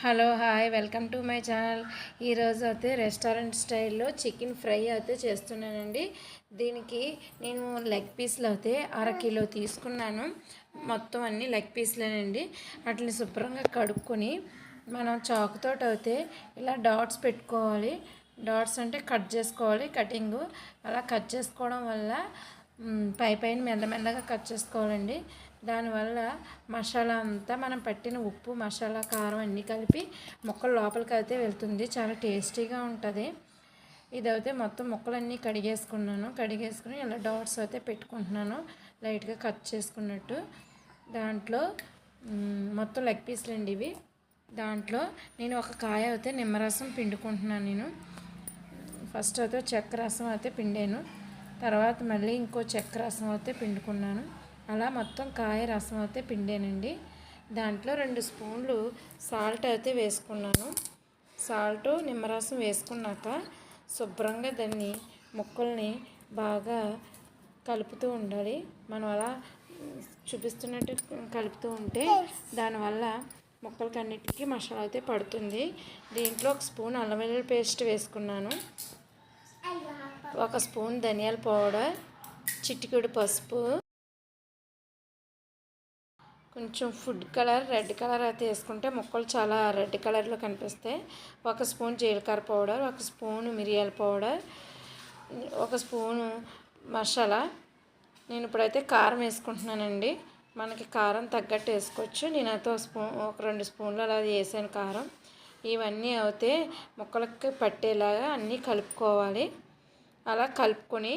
Hello hi welcome to my channel. ఈరోజు అయితే restaurant స్టైల్లో చికెన్ ఫ్రై అయితే చేస్తున్నానండి. దీనికి నేను లెగ్ పీస్లు అయితే అరకిలో తీసుకున్నాను. మొత్తం అన్ని లెగ్ పీస్లేనండి. వాటిని శుభ్రంగా కడుక్కొని మనం చాకుతో అయితే ఇలా డాట్స్ పెట్టుకోవాలి. డాట్స్ అంటే కట్ చేసుకోవాలి. కటింగ్ అలా కట్ చేసుకోవడం వల్ల పై పైన మెల్లమెల్లగా కట్ చేసుకోవాలండి. దానివల్ల మసాలా అంతా మనం పట్టిన ఉప్పు మసాలా కారం అన్నీ కలిపి ముక్కలు లోపలికి అయితే వెళ్తుంది. చాలా టేస్టీగా ఉంటుంది. ఇదైతే మొత్తం మొక్కలన్నీ కడిగేసుకున్నాను. కడిగేసుకుని ఇలా డాట్స్ అయితే పెట్టుకుంటున్నాను. లైట్గా కట్ చేసుకున్నట్టు. దాంట్లో మొత్తం లెగ్ పీస్లు అండి ఇవి. దాంట్లో నేను ఒక కాయ అయితే నిమ్మరసం పిండుకుంటున్నాను నేను. ఫస్ట్ అయితే చెక్క రసం అయితే పిండాను. తర్వాత మళ్ళీ ఇంకో చెక్క రసం అయితే పిండుకున్నాను. అలా మొత్తం కాయ రసం అయితే పిండానండి. దాంట్లో రెండు స్పూన్లు సాల్ట్ అయితే వేసుకున్నాను. సాల్ట్ నిమ్మరసం వేసుకున్నాక శుభ్రంగా దాన్ని ముక్కల్ని బాగా కలుపుతూ ఉండాలి. మనం అలా చూపిస్తున్నట్టు కలుపుతూ ఉంటే దానివల్ల ముక్కలకన్నిటికీ మసాలా అయితే పడుతుంది. దీంట్లో ఒక స్పూన్ అల్లం వెల్లుల్లి పేస్ట్ వేసుకున్నాను. ఒక స్పూన్ ధనియాల పౌడర్ చిటికెడు పసుపు కొంచెం ఫుడ్ కలర్ రెడ్ కలర్ అయితే వేసుకుంటే ముక్కలు చాలా రెడ్ కలర్లో కనిపిస్తాయి. ఒక స్పూన్ జీలకర్ర పౌడర్ ఒక స్పూన్ మిరియాల పౌడర్ ఒక స్పూను మసాలా. నేను ఇప్పుడైతే కారం వేసుకుంటున్నానండి. మనకి కారం తగ్గట్టు వేసుకోవచ్చు. నేనైతే ఒక స్పూన్ ఒక రెండు స్పూన్లు అలా వేసాను కారం. ఇవన్నీ అయితే ముక్కలకి పట్టేలాగా అన్నీ కలుపుకోవాలి. అలా కలుపుకొని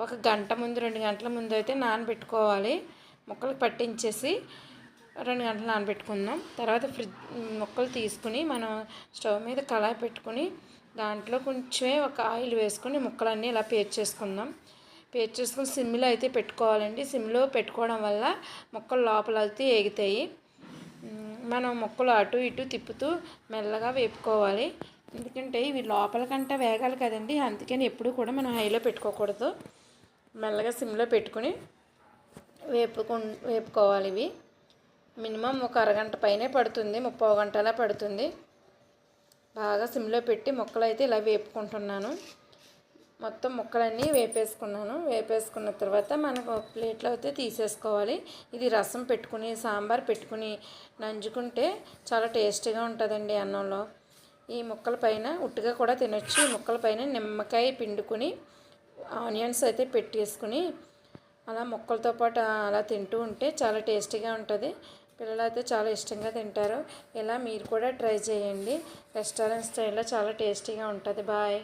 ఒక గంట ముందు రెండు గంటల ముందు అయితే నానబెట్టుకోవాలి. ముక్కలు పట్టించేసి రెండు గంటలు నానబెట్టుకుందాం. తర్వాత ఫ్రిడ్జ్ ముక్కలు తీసుకుని మనం స్టవ్ మీద కళాయి పెట్టుకుని దాంట్లో కొంచెమే ఒక ఆయిల్ వేసుకొని ముక్కలన్నీ ఇలా పేర్చేసుకుందాం చేసుకుందాం. చేసుకుని సిమ్లో అయితే పెట్టుకోవాలండి. సిమ్లో పెట్టుకోవడం వల్ల ముక్కలు లోపల అయితే ఏగుతాయి. మనం ముక్కలు అటు ఇటు తిప్పుతూ మెల్లగా వేపుకోవాలి. ఎందుకంటే ఇవి లోపల కంటే వేగాలి కదండి. అందుకని ఎప్పుడు కూడా మనం హైలో పెట్టుకోకూడదు. మెల్లగా సిమ్లో పెట్టుకుని వేపుకు వేపుకోవాలి ఇవి. మినిమం ఒక అరగంట పైనే పడుతుంది. ముప్పై గంటలా పడుతుంది. బాగా సిమ్లో పెట్టి ముక్కలు అయితే ఇలా వేపుకుంటున్నాను. మొత్తం ముక్కలన్నీ వేపేసుకున్నాను. వేపేసుకున్న తర్వాత మనకు ప్లేట్లో అయితే తీసేసుకోవాలి. ఇది రసం పెట్టుకుని సాంబార్ పెట్టుకుని నంజుకుంటే చాలా టేస్టీగా ఉంటుందండి అన్నంలో. ఈ ముక్కల పైన ఉట్టుగా కూడా తినొచ్చు. ఈ ముక్కల పైన నిమ్మకాయ పిండుకుని ఆనియన్స్ అయితే పెట్టేసుకుని అలా ముక్కలతో పాటు అలా తింటూ ఉంటే చాలా టేస్టీగా ఉంటుంది. పిల్లలు అయితే చాలా ఇష్టంగా తింటారు. ఇలా మీరు కూడా ట్రై చేయండి. రెస్టారెంట్ స్టైల్లో చాలా టేస్టీగా ఉంటుంది. బాయ్.